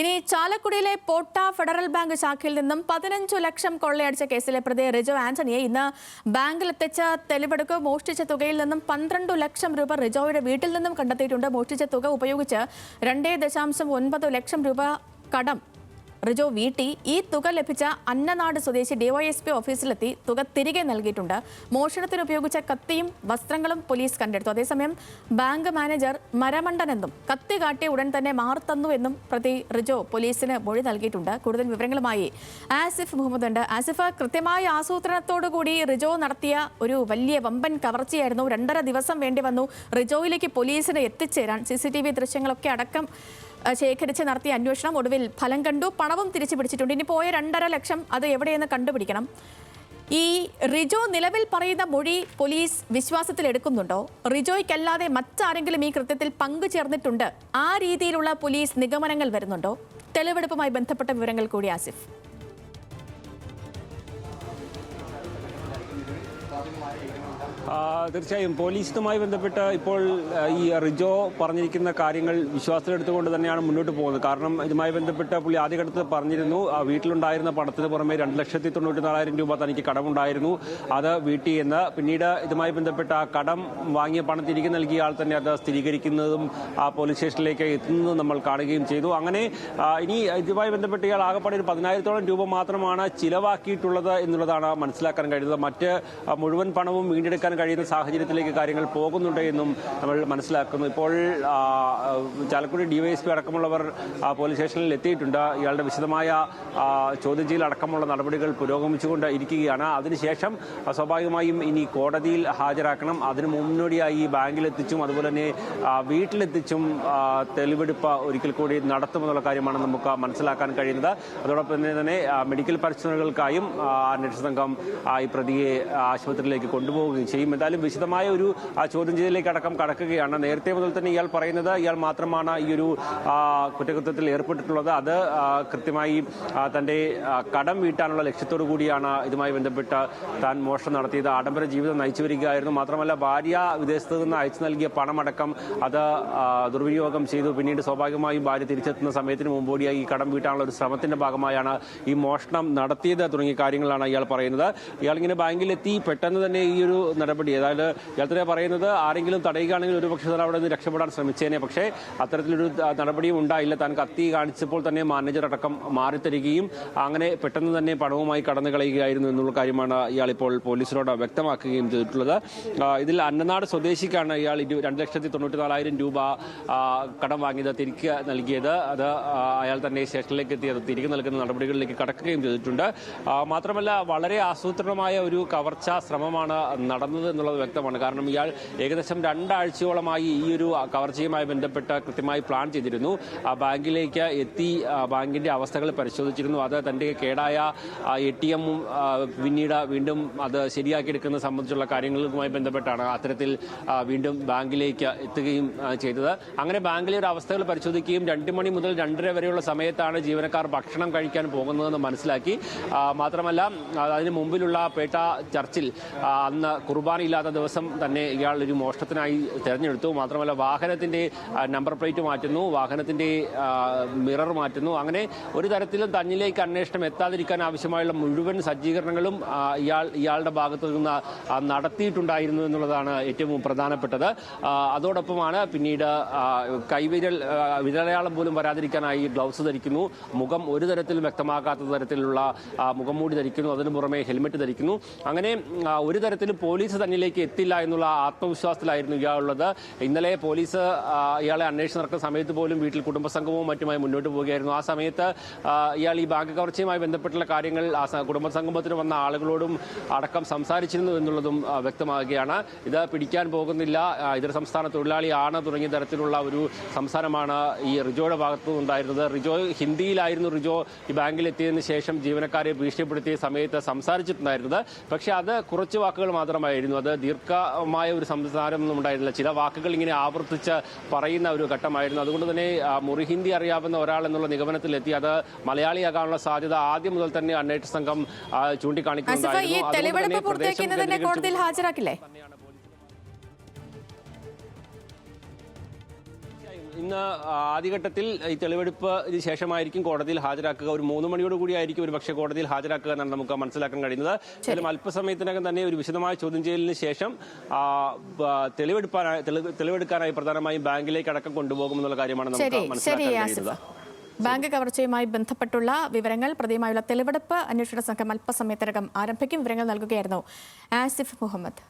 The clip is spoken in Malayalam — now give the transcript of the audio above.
ഇനി ചാലക്കുടിയിലെ പോട്ട ഫെഡറൽ ബാങ്ക് ശാഖയിൽ നിന്നും പതിനഞ്ചു ലക്ഷം കൊള്ളയടിച്ച കേസിലെ പ്രതി റിജോ ആന്റണിയെ ഇന്ന് ബാങ്കിലെത്തിച്ച തെളിവെടുക്ക്? മോഷ്ടിച്ച തുകയിൽ നിന്നും പന്ത്രണ്ട് ലക്ഷം രൂപ റിജോയുടെ വീട്ടിൽ നിന്നും കണ്ടെത്തിയിട്ടുണ്ട്. മോഷ്ടിച്ച തുക ഉപയോഗിച്ച് രണ്ടേ ദശാംശം ഒൻപത് ലക്ഷം രൂപ കടം റിജോ വീട്ടി ഈ തുക ലഭിച്ച അന്നനാട് സ്വദേശി ഡിവൈഎസ്പി ഓഫീസിലെത്തി തുക തിരികെ നൽകിയിട്ടുണ്ട്. മോഷണത്തിന് ഉപയോഗിച്ച കത്തിയും വസ്ത്രങ്ങളും പോലീസ് കണ്ടെടുത്തു. അതേസമയം ബാങ്ക് മാനേജർ മരമണ്ടനെന്നും കത്തി കാട്ടിയ ഉടൻ തന്നെ മാർത്തന്നു എന്നും പ്രതി റിജോ പോലീസിന് മൊഴി നൽകിയിട്ടുണ്ട്. കൂടുതൽ വിവരങ്ങളുമായി ആസിഫ് മുഹമ്മദ് ഉണ്ട് ആസിഫ് കൃത്യമായ ആസൂത്രണത്തോടു കൂടി റിജോ നടത്തിയ ഒരു വലിയ വമ്പൻ കവർച്ചയായിരുന്നു. രണ്ടര ദിവസം വേണ്ടി വന്നു. റിജോയിലേക്ക് പോലീസിന് എത്തിച്ചേരാൻ സി സി ടി വി ദൃശ്യങ്ങളൊക്കെ അടക്കം ശേഖരിച്ച് നടത്തിയ അന്വേഷണം ഒടുവിൽ ഫലം കണ്ടു. പണവും തിരിച്ചു പിടിച്ചിട്ടുണ്ട്. ഇനി പോയ രണ്ടര ലക്ഷം അത് എവിടെയെന്ന് കണ്ടുപിടിക്കണം. ഈ റിജോ നിലവിൽ പറയുന്ന മൊഴി പോലീസ് വിശ്വാസത്തിൽ എടുക്കുന്നുണ്ടോ? റിജോയ്ക്കല്ലാതെ മറ്റാരെങ്കിലും ഈ കൃത്യത്തിൽ പങ്കു ചേർന്നിട്ടുണ്ട്? ആ രീതിയിലുള്ള പോലീസ് നിഗമനങ്ങൾ വരുന്നുണ്ടോ? തെളിവെടുപ്പുമായി ബന്ധപ്പെട്ട വിവരങ്ങൾ കൂടി ആസിഫ്. തീർച്ചയായും പോലീസുമായി ബന്ധപ്പെട്ട് ഇപ്പോൾ ഈ റിജോ പറഞ്ഞിരിക്കുന്ന കാര്യങ്ങൾ വിശ്വാസത്തിലെടുത്തുകൊണ്ട് തന്നെയാണ് മുന്നോട്ട് പോകുന്നത്. കാരണം ഇതുമായി ബന്ധപ്പെട്ട് പുള്ളി ആദ്യഘട്ടത്തിൽ പറഞ്ഞിരുന്നു വീട്ടിലുണ്ടായിരുന്ന പണത്തിന് പുറമെ രണ്ട് ലക്ഷത്തി തൊണ്ണൂറ്റി നാലായിരം രൂപ തനിക്ക് കടമുണ്ടായിരുന്നു അത് വീട്ടിൽ നിന്ന്. പിന്നീട് ഇതുമായി ബന്ധപ്പെട്ട് ആ കടം വാങ്ങിയ പണം തിരികെ നൽകിയ ആൾ തന്നെ അത് സ്ഥിരീകരിക്കുന്നതും ആ പോലീസ് സ്റ്റേഷനിലേക്ക് എത്തുന്നതും നമ്മൾ കാണുകയും ചെയ്തു. അങ്ങനെ ഇനി ഇതുമായി ബന്ധപ്പെട്ട് ഇയാൾ ആകെപ്പാടെ ഒരു പതിനായിരത്തോളം രൂപ മാത്രമാണ് ചിലവാക്കിയിട്ടുള്ളത് എന്നുള്ളതാണ് മനസ്സിലാക്കാൻ കഴിയുന്നത്. മറ്റ് ആ, മുഴുവൻ പണവും വീണ്ടെടുക്കാൻ കഴിയുന്ന സാഹചര്യത്തിലേക്ക് കാര്യങ്ങൾ പോകുന്നുണ്ട് എന്നും നമ്മൾ മനസ്സിലാക്കുന്നു. ഇപ്പോൾ ചാലക്കുടി ഡിവൈഎസ്പി അടക്കമുള്ളവർ പോലീസ് സ്റ്റേഷനിൽ എത്തിയിട്ടുണ്ട്. ഇയാളുടെ വിശദമായ ചോദ്യം ചെയ്യൽ അടക്കമുള്ള നടപടികൾ പുരോഗമിച്ചുകൊണ്ട് ഇരിക്കുകയാണ്. അതിനുശേഷം സ്വാഭാവികമായും ഇനി കോടതിയിൽ ഹാജരാക്കണം. അതിന് മുന്നോടിയായി ബാങ്കിലെത്തിച്ചും അതുപോലെ തന്നെ വീട്ടിലെത്തിച്ചും തെളിവെടുപ്പ് ഒരിക്കൽ കൂടി നടത്തുമെന്നുള്ള കാര്യമാണ് നമുക്ക് മനസ്സിലാക്കാൻ കഴിയുന്നത്. അതോടൊപ്പം തന്നെ മെഡിക്കൽ പരിശോധനകൾക്കായും അന്വേഷണ സംഘം ഈ പ്രതിയെ ആശുപത്രിയിലേക്ക് കൊണ്ടുപോവുകയും ചെയ്യും. എന്തായാലും വിശദമായ ഒരു ചോദ്യം ചെയ്യലിലേക്ക് അടക്കം കടക്കുകയാണ്. നേരത്തെ മുതൽ തന്നെ ഇയാൾ പറയുന്നത് ഇയാൾ മാത്രമാണ് ഈ ഒരു കുറ്റകൃത്യത്തിൽ ഏർപ്പെട്ടിട്ടുള്ളത്. അത് കൃത്യമായി തന്റെ കടം വീട്ടാനുള്ള ലക്ഷ്യത്തോടു കൂടിയാണ് ഇതുമായി ബന്ധപ്പെട്ട് താൻ മോഷണം നടത്തിയത്. ആഡംബര ജീവിതം നയിച്ചു വരികയായിരുന്നു. മാത്രമല്ല ഭാര്യ വിദേശത്ത് നിന്ന് അയച്ചു നൽകിയ പണമടക്കം അത് ദുർവിനിയോഗം ചെയ്തു. പിന്നീട് സ്വാഭാവികമായും ഭാര്യ തിരിച്ചെത്തുന്ന സമയത്തിന് മുമ്പോടിയായി ഈ കടം വീട്ടാനുള്ള ഒരു ശ്രമത്തിന്റെ ഭാഗമായാണ് ഈ മോഷണം നടത്തിയത് തുടങ്ങിയ കാര്യങ്ങളാണ് ഇയാൾ പറയുന്നത്. ഇയാൾ ഇങ്ങനെ ബാങ്കിലെത്തി പെട്ടെന്ന് തന്നെ ഈ ഒരു നടപടി. അതായത് യാത്ര പറയുന്നത് ആരെങ്കിലും തടയുകയാണെങ്കിൽ ഒരു പക്ഷേ താൻ അവിടെ നിന്ന് രക്ഷപ്പെടാൻ ശ്രമിച്ചേനെ. പക്ഷേ അത്തരത്തിലൊരു നടപടിയും ഉണ്ടായില്ല. താൻ കത്തി കാണിച്ചപ്പോൾ തന്നെ മാനേജർ അടക്കം മാറിത്തരികയും അങ്ങനെ പെട്ടെന്ന് തന്നെ പണവുമായി കടന്നു കളയുകയായിരുന്നു എന്നുള്ള കാര്യമാണ് ഇയാൾ ഇപ്പോൾ പോലീസിനോട് വ്യക്തമാക്കുകയും ചെയ്തിട്ടുള്ളത്. ഇതിൽ അന്നനാട് സ്വദേശിക്കാണ് ഇയാൾ രണ്ട് ലക്ഷത്തി തൊണ്ണൂറ്റി നാലായിരം രൂപ കടം വാങ്ങിയത് തിരികെ നൽകിയത്. അത് അയാൾ തന്നെ സ്റ്റേഷനിലേക്ക് എത്തി അത് തിരികെ നൽകുന്ന നടപടികളിലേക്ക് കടക്കുകയും ചെയ്തിട്ടുണ്ട്. മാത്രമല്ല വളരെ ആസൂത്രണമായ ഒരു കവർച്ചാ ശ്രമമാണ് നടന്നത് എന്നുള്ളത് വ്യക്തമാണ്. കാരണം ഇയാൾ ഏകദേശം രണ്ടാഴ്ചയോളമായി ഈ ഒരു കവർച്ചയുമായി ബന്ധപ്പെട്ട് കൃത്യമായി പ്ലാൻ ചെയ്തിരുന്നു. ആ ബാങ്കിലേക്ക് എത്തി ബാങ്കിന്റെ അവസ്ഥകൾ പരിശോധിച്ചിരുന്നു. അത് തന്റെ കേടായ എ ടി എമ്മും പിന്നീട് വീണ്ടും അത് ശരിയാക്കിയെടുക്കുന്നത് സംബന്ധിച്ചുള്ള കാര്യങ്ങളുമായി ബന്ധപ്പെട്ടാണ് അത്തരത്തിൽ വീണ്ടും ബാങ്കിലേക്ക് എത്തുകയും ചെയ്തത്. അങ്ങനെ ബാങ്കിലെ ഒരു അവസ്ഥകൾ പരിശോധിക്കുകയും രണ്ട് മണി മുതൽ രണ്ടര വരെയുള്ള സമയത്താണ് ജീവനക്കാർ ഭക്ഷണം കഴിക്കാൻ പോകുന്നതെന്ന് മനസ്സിലാക്കി. മാത്രമല്ല അതിന് മുമ്പിലുള്ള പേട്ട ചർച്ചിൽ അന്ന് കുർബാന ഇല്ലാത്ത ദിവസം തന്നെ ഇയാൾ ഒരു മോഷണത്തിനായി തിരഞ്ഞെടുത്തു. മാത്രമല്ല വാഹനത്തിന്റെ നമ്പർ പ്ലേറ്റ് മാറ്റുന്നു വാഹനത്തിന്റെ മിറർ മാറ്റുന്നു. അങ്ങനെ ഒരു തരത്തിലും തന്നിലേക്ക് അന്വേഷണം എത്താതിരിക്കാൻ ആവശ്യമായുള്ള മുഴുവൻ സജ്ജീകരണങ്ങളും ഇയാൾ ഇയാളുടെ ഭാഗത്തു നിന്ന് നടത്തിയിട്ടുണ്ടായിരുന്നു എന്നുള്ളതാണ് ഏറ്റവും പ്രധാനപ്പെട്ടത്. അതോടൊപ്പമാണ് പിന്നീട് കൈവിരൽ വിരലയാളം പോലും വരാതിരിക്കാനായി ഗ്ലൗസ് ധരിക്കുന്നു. മുഖം ഒരു തരത്തിലും വ്യക്തമാക്കാത്ത തരത്തിലുള്ള മുഖംമൂടി ധരിക്കുന്നു. അതിനു പുറമെ ഹെൽമെറ്റ് ധരിക്കുന്നു. അങ്ങനെ ഒരു തരത്തിലും പോലീസ് തന്നിലേക്ക് എത്തില്ല എന്നുള്ള ആത്മവിശ്വാസത്തിലായിരുന്നു ഇയാളുള്ളത്. ഇന്നലെ പോലീസ് ഇയാളെ അന്വേഷണം നടക്കുന്ന സമയത്ത് പോലും വീട്ടിൽ കുടുംബസംഘവും മറ്റുമായി മുന്നോട്ട് പോവുകയായിരുന്നു. ആ സമയത്ത് ഇയാൾ ഈ ബാങ്ക് കവർച്ചയുമായി ബന്ധപ്പെട്ടുള്ള കാര്യങ്ങൾ കുടുംബസംഗമത്തിന് വന്ന ആളുകളോടും അടക്കം സംസാരിച്ചിരുന്നു എന്നുള്ളതും വ്യക്തമാകുകയാണ്. ഇത് പിടിക്കാൻ പോകുന്നില്ല. ഇതര സംസ്ഥാന തൊഴിലാളിയാണ് തുടങ്ങിയ തരത്തിലുള്ള ഒരു സംസാരമാണ് ഈ റിജോയുടെ ഭാഗത്തു നിന്നുണ്ടായിരുന്നത് റിജോ ഹിന്ദിയിലായിരുന്നു റിജോ ഈ ബാങ്കിൽ എത്തിയതിനു ശേഷം ജീവനക്കാരെ ഭീഷണിപ്പെടുത്തിയ സമയത്ത് സംസാരിച്ചിട്ടുണ്ടായിരുന്നത്. പക്ഷേ അത് കുറച്ച് വാക്കുകൾ മാത്രമായിരുന്നു. അത് ദീർഘമായ ഒരു സംസാരം ഒന്നും ഉണ്ടായിരുന്നില്ല. ചില വാക്കുകൾ ഇങ്ങനെ ആവർത്തിച്ച് പറയുന്ന ഒരു ഘട്ടമായിരുന്നു. അതുകൊണ്ട് തന്നെ മുറി ഹിന്ദി അറിയാവുന്ന ഒരാൾ എന്നുള്ള നിഗമനത്തിലെത്തി. അത് മലയാളിയാകാനുള്ള സാധ്യത ആദ്യം മുതൽ തന്നെ അന്വേഷണ സംഘം ചൂണ്ടിക്കാണിക്കുന്നുണ്ടായിരുന്നു. അതുകൊണ്ട് തന്നെ പ്രദേശം ഹാജരാക്കില്ലേ? ഇന്ന് ആദ്യഘട്ടത്തിൽ ഈ തെളിവെടുപ്പ് ഇതിന് ശേഷമായിരിക്കും കോടതിയിൽ ഹാജരാക്കുക. ഒരു മൂന്ന് മണിയോട് കൂടിയായിരിക്കും ഒരു പക്ഷേ കോടതിയിൽ ഹാജരാക്കുക എന്നാണ് നമുക്ക് മനസ്സിലാക്കാൻ കഴിയുന്നത്. എന്തായാലും അല്പസമയത്തിനകം തന്നെ ഒരു വിശദമായ ചോദ്യം ചെയ്യലിന് ശേഷം തെളിവെടുപ്പാനായി തെളിവെടുക്കാനായി പ്രധാനമായും ബാങ്കിലേക്ക് അടക്കം കൊണ്ടുപോകുമെന്നുള്ള കാര്യമാണ് നമുക്ക് മനസ്സിലാക്കാൻ കഴിയുന്നത്. ബാങ്ക് കവർച്ചയുമായി ബന്ധപ്പെട്ടുള്ള വിവരങ്ങൾ പ്രതിയുമായുള്ള തെളിവെടുപ്പ് അന്വേഷണ സംഘം അല്പസമയത്തിനകം ആരംഭിക്കും. വിവരങ്ങൾ നൽകുകയായിരുന്നു ആസിഫ് മുഹമ്മദ്.